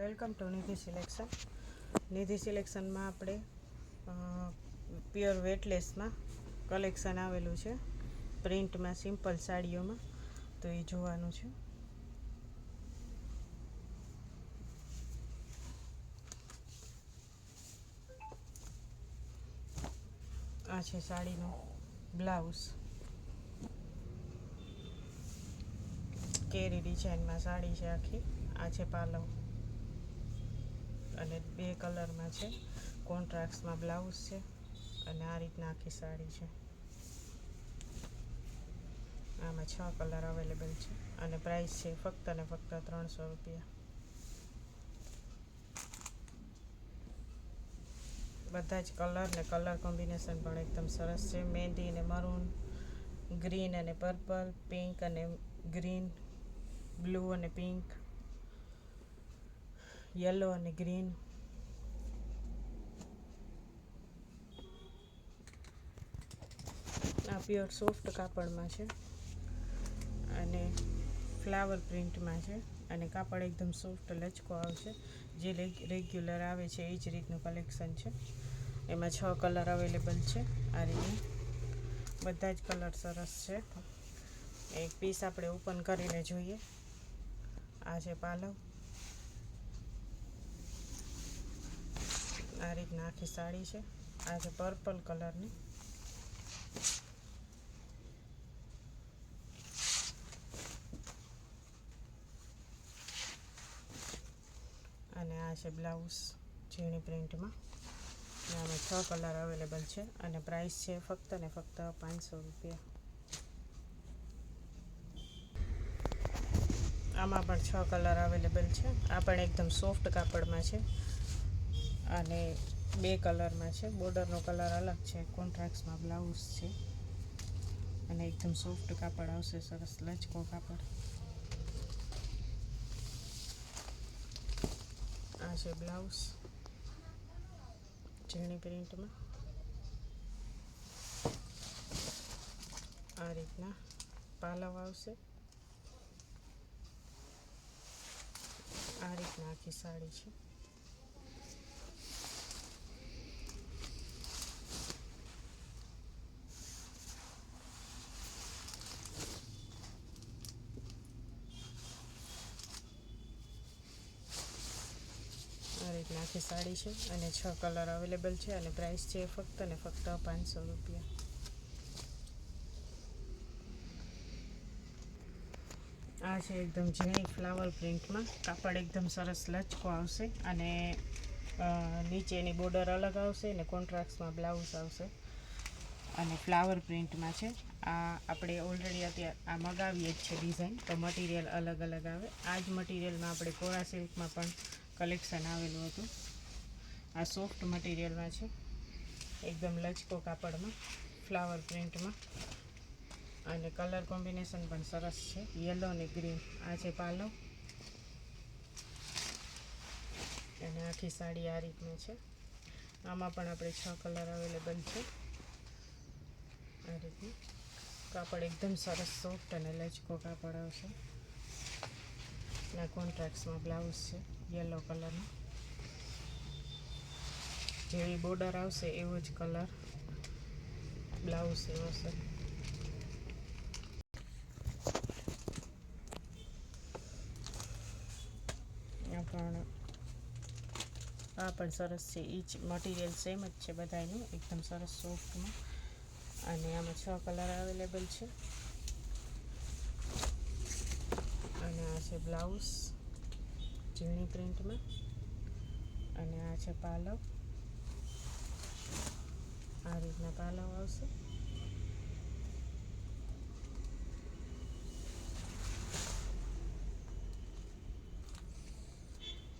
Welcome to Nidhi selection. Nidhi સિલેક્શનમાં આપણે pure વેટલેસમાં collection આવેલું છે. પ્રિન્ટમાં સિમ્પલ સાડીઓમાં. તો એ જોવાનું છે. આ છે સાડીનો બ્લાઉઝ. કેરી ડિઝાઇનમાં સાડી છે આખી. આ છે પાલવ. અને બે કલરમાં છે. કોન્ટ્રાક્ટ્સમાં બ્લાઉઝ છે અને આ રીતના આખી સાડી છે. આમાં છ કલર અવેલેબલ છે અને પ્રાઇસ છે ફક્ત ને ફક્ત ત્રણસો રૂપિયા. બધા જ કલર ને કલર કોમ્બિનેશન પણ એકદમ સરસ છે. મહેંદી ને મરૂન, ગ્રીન અને પર્પલ, પિંક અને ગ્રીન, બ્લુ અને પિંક. યલો અને ગ્રીન આ પ્યોર સોફ્ટ કાપડમાં છે. અને ફ્લાવર પ્રિન્ટમાં છે. અને કાપડ એકદમ સોફ્ટ લચકો આવશે. જે રેગ્યુલર આવે છે, એ જ રીતનું કલેક્શન છે. એમાં છ કલર અવેલેબલ છે આ રીતે બધા જ કલર સરસ છે. એક પીસ આપણે ઓપન કરીને જોઈએ. આ છે પાલવ. આ રીતના આખી સાડી છે. આ છે પર્પલ કલરની અને આ છે બ્લાઉઝ ઝીણી પ્રિન્ટમાં આમાં છ કલર અવેલેબલ છે. અને પ્રાઇસ છે ફક્ત ને ફક્ત પાંચસો રૂપિયા. આમાં પણ છ કલર અવેલેબલ છે. આ પણ એકદમ સોફ્ટ કાપડમાં છે. અને બે કલરમાં છે. બોર્ડરનો કલર અલગ છે. કોન્ટ્રાક્ટ્સમાં બ્લાઉઝ છે. અને એકદમ સોફ્ટ કાપડ આવશે. સરસ લચકો કાપડ. આ છે બ્લાઉઝ. ઝીણી પ્રિન્ટમાં. આ રીતના પાલવ આવશે. આ રીતના આખી સાડી છે. આ આખી સાડી છે અને છ કલર અવેલેબલ છે અને પ્રાઇસ છે ફક્ત ને ફક્ત પાંચસો રૂપિયા. આ છે એકદમ ઝીણી ફ્લાવર પ્રિન્ટમાં કાપડ એકદમ સરસ લચકો આવશે અને નીચેની બોર્ડર અલગ આવશે ને કોન્ટ્રાક્ટ્સમાં બ્લાઉઝ આવશે. અને ફ્લાવર પ્રિન્ટમાં છે. આ આપણે ઓલરેડી અત્યારે આ મગાવીએ જ છે ડિઝાઇન તો મટીરિયલ અલગ અલગ આવે. આ જ મટીરિયલમાં આપણે કોરા સિલ્કમાં પણ કલેક્શન આવેલું હતું. આ સોફ્ટ મટીરિયલમાં છે. એકદમ લચકો કાપડમાં ફ્લાવર પ્રિન્ટમાં અને કલર કોમ્બિનેશન પણ સરસ છે. યલો અને ગ્રીન આ છે પાલો. અને આખી સાડી આ રીતની છે. આમાં પણ આપણે છ કલર અવેલેબલ છે. આ રીતનું. કાપડ એકદમ સરસ સોફ્ટ અને લચકો કાપડ આવશે. ના કોન્ટ્રાક્ટ્સમાં બ્લાઉઝ છે યલો કલરનો જેવી બોર્ડર આવશે, એવો જ કલર બ્લાઉઝ એવો છે. પણ, આ પણ સરસ છે. એ જ મટીરિયલ સેમ જ છે બધાનું એકદમ સરસ સોફ્ટમાં અને આમાં છ કલર અવેલેબલ છે. અને આ છે બ્લાઉઝ ઝીણી પ્રિન્ટમાં. અને આ છે પાલવ. આ રીતના પાલવ આવશે.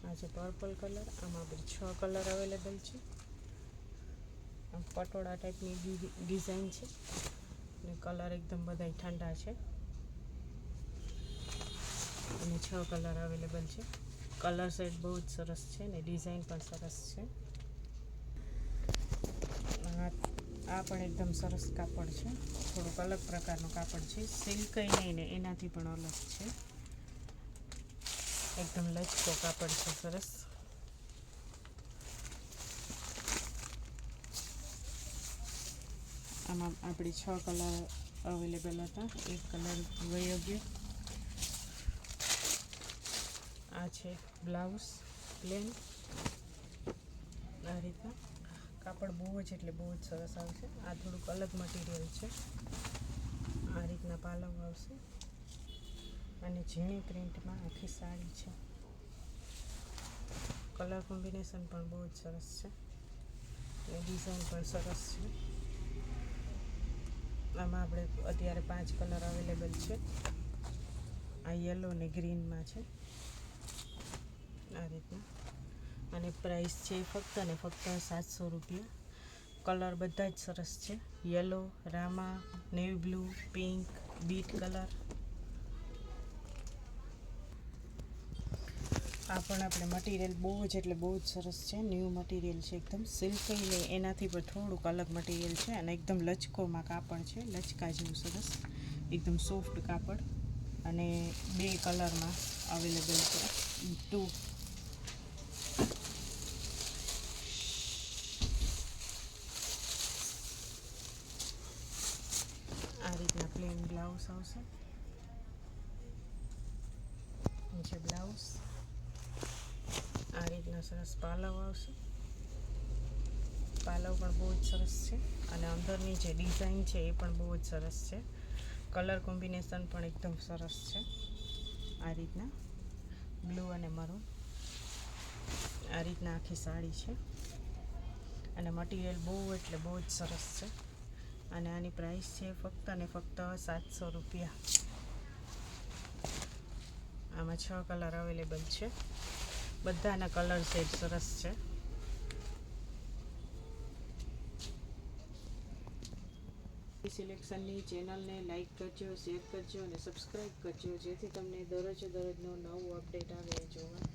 આ છે પર્પલ કલર. આમાં બધી છ કલર અવેલેબલ છે. પટોળા ટાઈપની ડિઝાઇન છે. અને કલર એકદમ બધા ઠંડા છે. અને છ કલર અવેલેબલ છે. કલર સેટ બહુ જ સરસ છે ને, ડિઝાઇન પણ સરસ છે. આ પણ એકદમ સરસ કાપડ છે. થોડુંક અલગ પ્રકારનું કાપડ છે. સિલ્ક નહીં ને, એનાથી પણ અલગ છે. એકદમ લચકો કાપડ છે, સરસ. આમાં આપણી છ કલર અવેલેબલ હતા. એક કલર વયો છે. બ્લાઉઝ, પ્લેન, આ રીતના. કાપડ બહુ જ એટલે બહુ જ સરસ આવશે. આ થોડુંક અલગ મટીરિયલ છે. આ રીતના પાલવ આવશે. અને ઝીણી પ્રિન્ટમાં આખી સાડી છે. કલર કોમ્બિનેશન પણ બહુ જ સરસ છે. અને ડિઝાઇન પણ સરસ છે. આમાં આપણે અત્યારે પાંચ કલર અવેલેબલ છે. આ યલો ને ગ્રીનમાં છે. રીતના અને પ્રાઇસ છે ફક્ત ને ફક્ત સાતસો રૂપિયા. કલર બધા જ સરસ છે. Yellow Rama navy blue pink beet colour આ પણ આપણે મટીરિયલ બહુ જ એટલે બહુ જ સરસ છે. ન્યૂ મટીરિયલ છે એકદમ. સિલ્કી ને એનાથી પણ થોડુંક અલગ મટીરિયલ છે અને એકદમ લચકોમાં કાપડ છે. લચકા જેવું સરસ. એકદમ સોફ્ટ કાપડ. અને બે કલરમાં અવેલેબલ છે. ટુ આ રીતના પ્લેન બ્લાઉઝ આવશે નીચે બ્લાઉઝ આ રીતના સરસ પાલવ આવશે પાલવ પણ બહુ જ સરસ છે અને અંદરની જે ડિઝાઇન છે એ પણ બહુ જ સરસ છે કલર કોમ્બિનેશન પણ એકદમ સરસ છે આ રીતના બ્લુ અને મરૂન આ રીતના આખી સાડી છે અને મટીરિયલ બહુ એટલે બહુ જ સરસ છે અને આની પ્રાઇસ છે ફક્ત અને ફક્ત સાતસો રૂપિયા. આમાં છ કલર અવેલેબલ છે. બધાના કલર સેટ સરસ છે. સિલેક્શનની ચેનલને લાઇક કરજો શેર કરજો અને સબસ્ક્રાઈબ કરજો, જેથી તમને દરરોજ દરરોજનો નવો અપડેટ આવે જોવા.